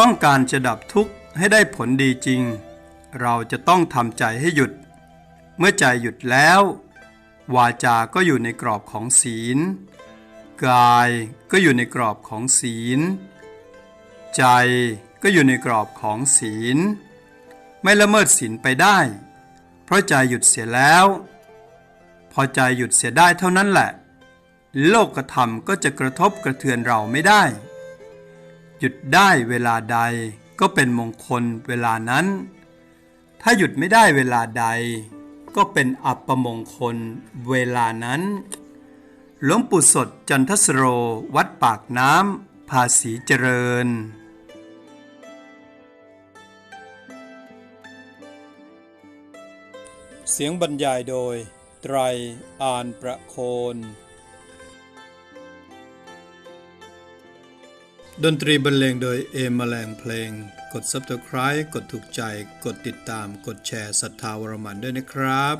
ต้องการจะดับทุกข์ให้ได้ผลดีจริง เราจะต้องทำใจให้หยุด เมื่อใจหยุดแล้ว วาจาก็อยู่ในกรอบของศีล กายก็อยู่ในกรอบของศีล ใจก็อยู่ในกรอบของศีล ไม่ละเมิดศีลไปได้ เพราะใจหยุดเสียแล้ว พอใจหยุดเสียได้เท่านั้นแหละ โลกธรรมก็จะกระทบกระเทือนเราไม่ได้ หยุดได้เวลาใดก็เป็นมงคลเวลานั้น ถ้าหยุดไม่ได้เวลาใด ก็เป็นอัปมงคลเวลานั้นหลวงปู่สดจันทสโรวัดปากน้ำภาษีเจริญเสียงบรรยายโดย ไตรอานประโคน ดนตรีบรรเลงโดยเอมแมลงเพลง กด Subscribe กดถูกใจ กดติดตาม กดแชร์ศรัทธาวรมันด้วยนะครับ